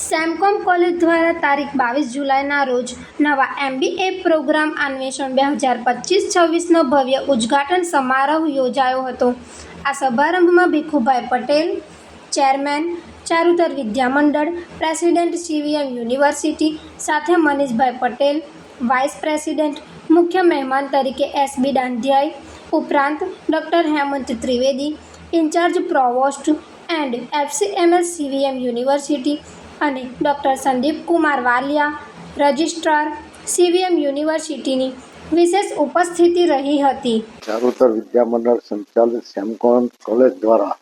SEMCOM college દ્વારા તારીખ બાવીસ જુલાઈના રોજ નવા એમબીએ પ્રોગ્રામ અન્વેષણ બે હજાર પચીસ છવ્વીસનો ભવ્ય ઉદ્ઘાટન સમારોહ યોજાયો હતો. આ સમારંભમાં Bhikhubhai Patel, chairman, Charutar Vidyamandal, president CVM university, સાથે મનીષભાઈ પટેલ, વાઇસ પ્રેસિડેન્ટ, મુખ્ય મહેમાન તરીકે એસબી દાંધિયાઈ ઉપરાંત doctor Hemant Trivedi, incharge provost and FCMS CVM university અને doctor Sandeep Kumar Walia, registrar, CVM યુનિવર્સિટીની વિશેષ ઉપસ્થિતિ રહી હતી. ચારુતર વિદ્યામંડળ સંચાલિત સેમકોન કોલેજ દ્વારા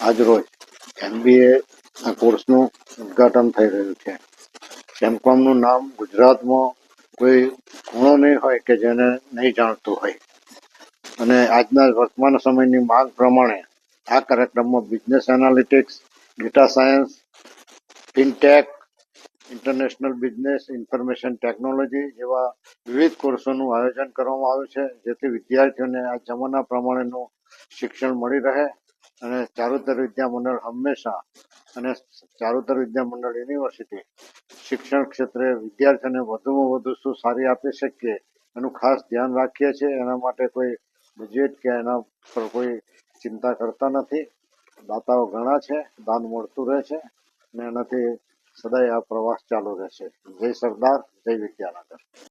આજરોજ એમબીએ ના કોર્સનું ઉદ્ઘાટન થઈ રહ્યું છે. સેમકોમનું નામ ગુજરાતમાં કોઈ ખૂણો નહીં હોય કે જેને નહીં જાણતું હોય. અને આજના વર્તમાન સમયની માંગ પ્રમાણે આ કાર્યક્રમમાં business analytics, data science fintech international business information technology જેવા વિવિધ કોર્સોનું આયોજન કરવામાં આવ્યું છે, જેથી વિદ્યાર્થીઓને આ જમાના પ્રમાણેનું શિક્ષણ મળી રહે અને ચારુતર વિદ્યા મંડળ હંમેશા અને ચારુતર વિદ્યા મંડળ યુનિવર્સિટી શિક્ષણ ક્ષેત્રે વિદ્યાર્થીઓને વધુમાં વધુ શું સારી આપી શકીએ એનું ખાસ ધ્યાન રાખીએ છીએ. એના માટે કોઈ બજેટ કે એના પર કોઈ ચિંતા કરતા નથી. દાતાઓ ઘણા છે, દાન મળતું રહે છે. અને એનાથી સદાય આ પ્રવાસ ચાલુ રહેશે. જય સરદાર જય વિદ્યાનગર.